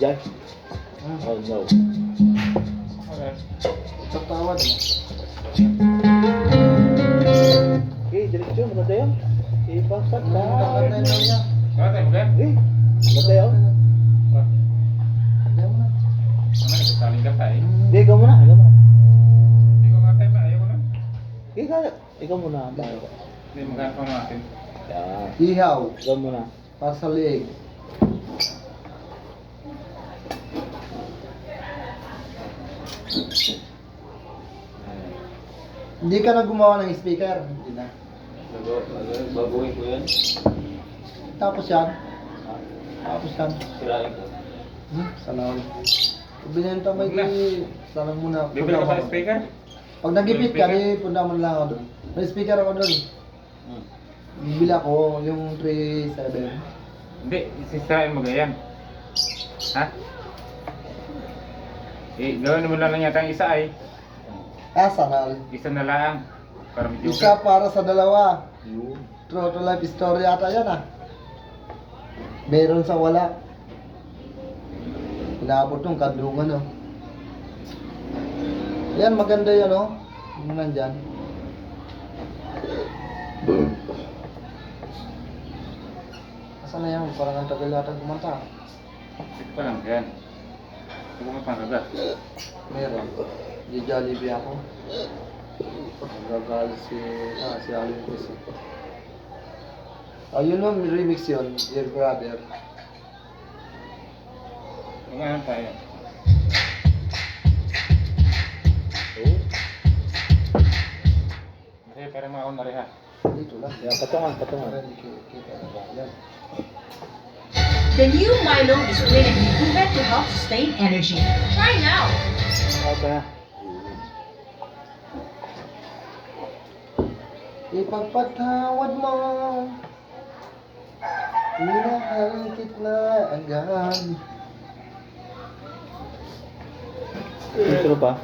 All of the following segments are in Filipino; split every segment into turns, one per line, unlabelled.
Jai. Oh no.
Okay.
Tatawad mo.
Okay, direksyon. Maganda yun. Ipasat na.
Tayo mag
Eh,
tayo.
Hindi, ikaw muna. Ikaw muna.
Hindi ko nga tayo, ayaw ko na.
Ikaw, ikaw muna.
Hindi, magkano pa natin.
Ihaw.
Ikaw muna.
Para sa Hindi ka na gumawa ng speaker. Hindi na.
Baguhin ko yan.
Tapos yan. Tapos yan.
Sirain ko.
Hmm, sana all. Binenta mo iti. Sana muna.
Bibili ka pa ng speaker?
Pag nagipit ka, di punta mo lang ako doon. May speaker ako doon.
Hmm.
Bibili ako yung 3.7.
Hindi, sisirain mo ganyan. Ha? Eh, gawin mo lang yata ang isa ay.
Ah, sana all.
Isa na lang. Para medyo
Isa para sa dalawa.
Yun.
True to life story ata yan ah. Meron sa wala. Inaabot ng kadungan oh. Yan maganda yan oh. Yung nandyan. Asa na yan? Parang ang tagal yata kumanta.
Ito pa lang, yan. Huwag mo pangkagat.
Meron. Di Jollibee ako. Nagagal si, ah, si Alvin Cruz. Ayun oh, remix yun. Dear Brother.
Nga tayo.
Oh.
Kasi para mga akong nariha.
Dito lang.
Yan, patungan, patungan.
Na? Yan.
The new Milo is created improvement to help sustain energy. Try now.
Okay.
Ipagpatawad mo Minahal kita agad
Intro pa.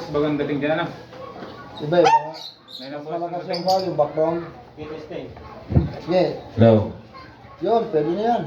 Boss, bagang dating dyan, ano?
Iba iba
May na
Mas
boss,
malakas
dating.
yung volume, background Sige,
Hello.
yun, pwede na yan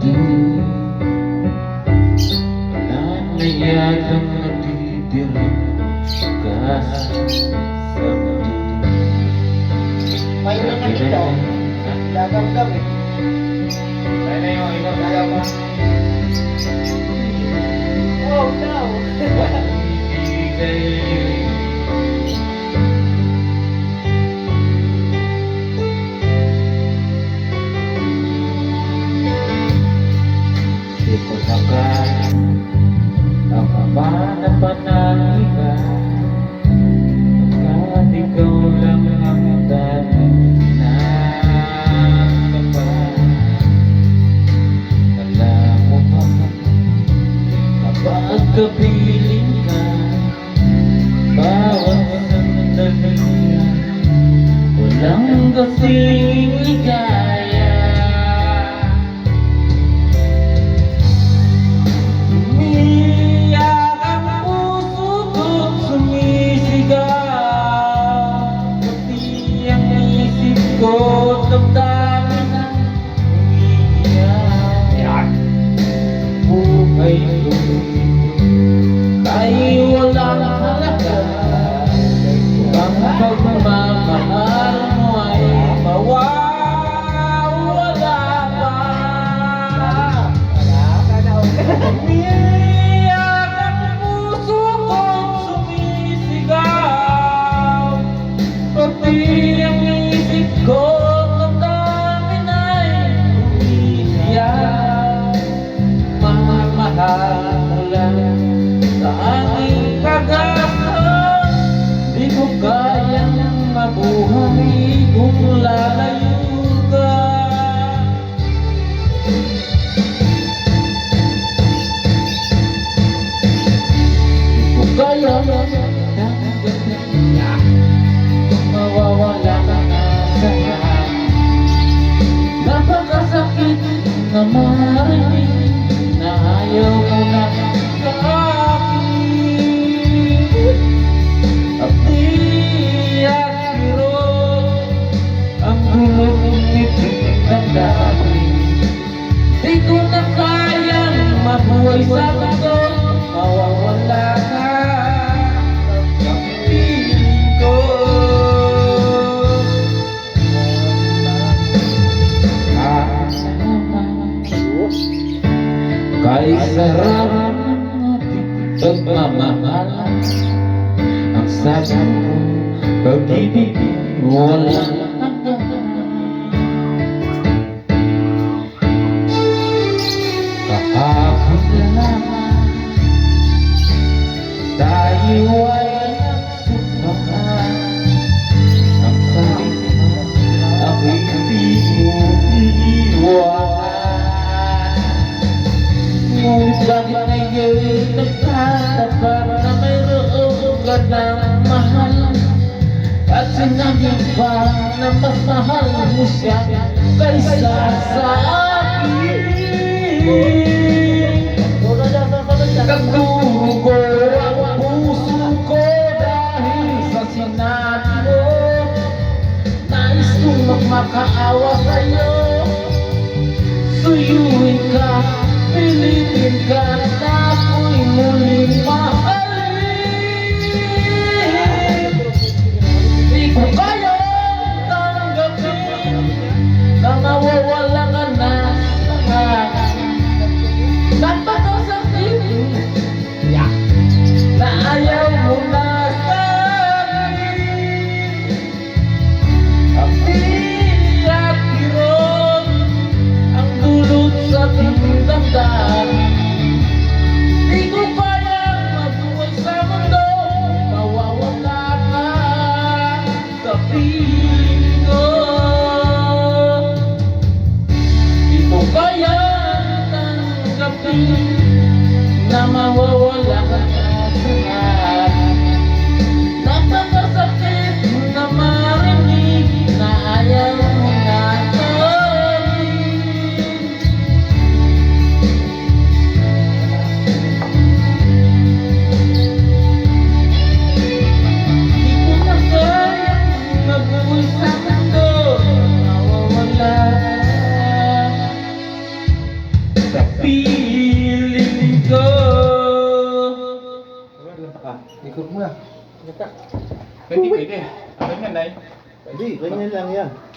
Wala na yatang natitira Kaso sa mundo
Mayroon na nito Lagamdam eh
Kaya na yung ilang kaya pa
Oh no! Kota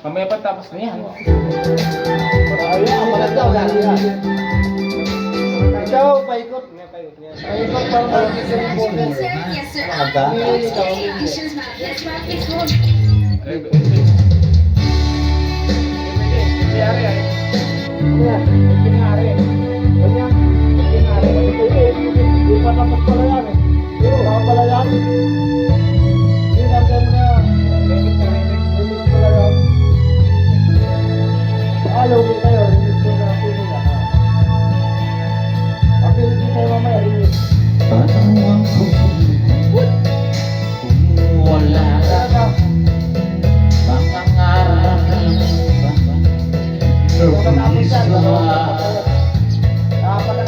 Mamaya pa tapos na yan.
Ayun, ang malat daw. Lagi na.
Ikaw, paikot. Paikot pa ang kasi ng bukas.
Sir, yes sir.
Aga?
Issues ma'am. Yes ma'am, it's good.
Pinari ay.
Pinari.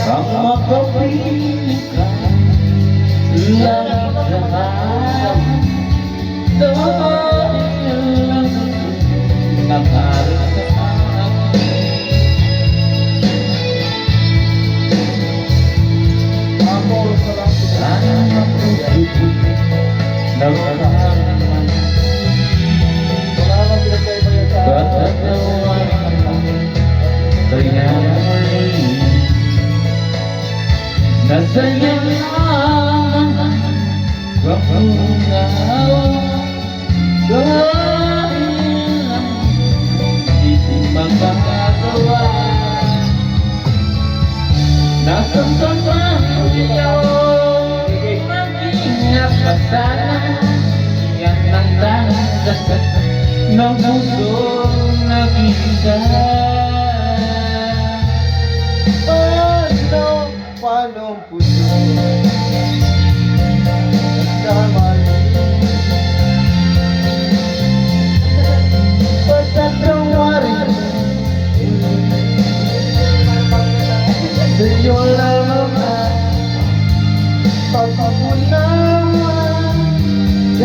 Come up to me. زي العالم ربنا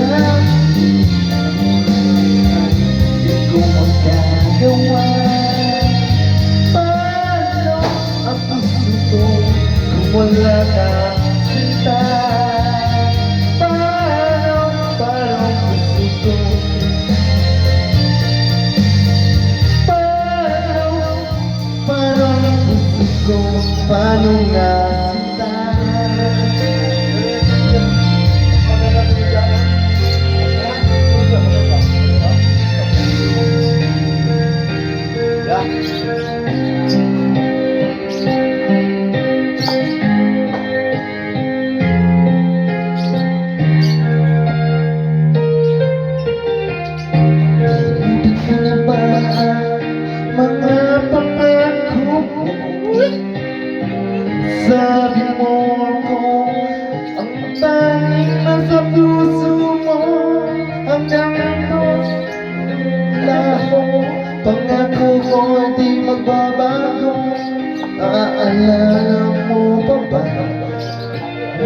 tell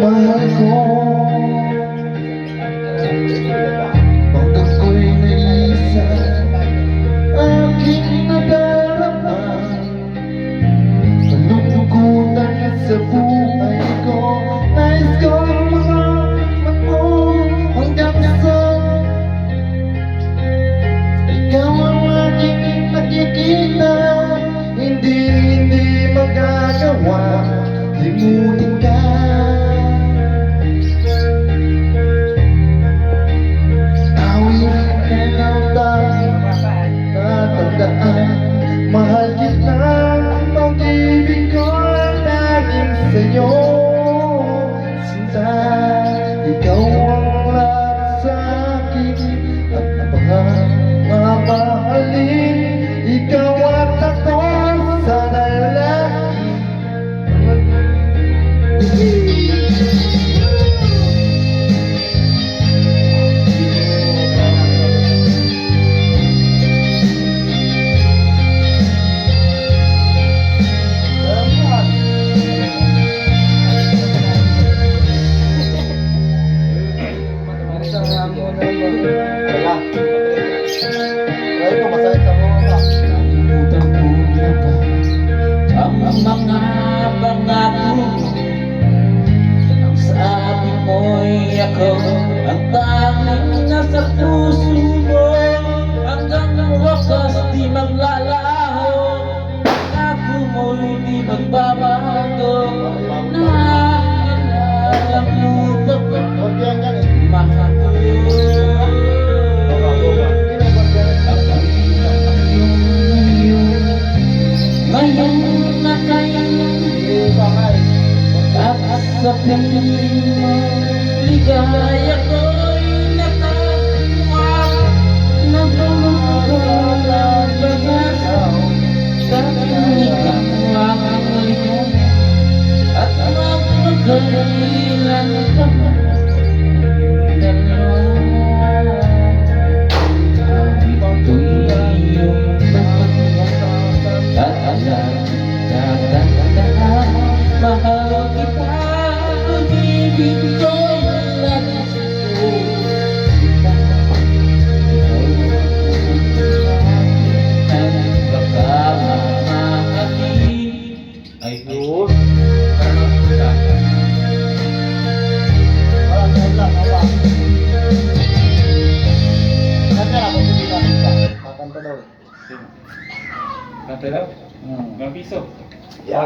લખો Tatandaan Mahal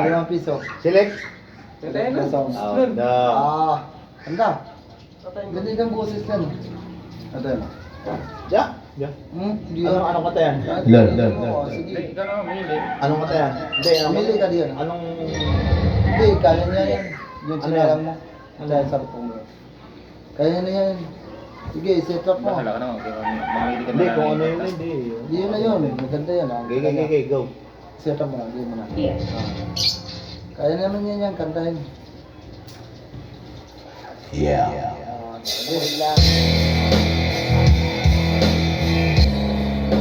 Yeah. limang piso. Select.
Select na.
songs.
Ganda.
Ah, ganda. Ganda yung boses yan. Ano yan? Ya? Ya. Hmm? Anong, anong kata yan?
Lol, lol, lol.
Sige.
Hindi, ikaw naman mamili.
Anong kata yan? Hindi, anong
Pili ka diyan.
Anong... Hindi, kaya niya yan. Yung
Ano
sinalang
yan?
mo. Ano yan? Sa mo. Kaya na yan. Sige, set up mo.
Bahala ka naman. Mamili ka na
Hindi,
lang.
kung ano yun, hindi. Yun na yun. Maganda yan. ah.
Okay, okay, okay, go.
Up mo na. Game mo na. Ah. Kaya naman yan yan. Kantahin.
Yeah.
Ah, sige, relax.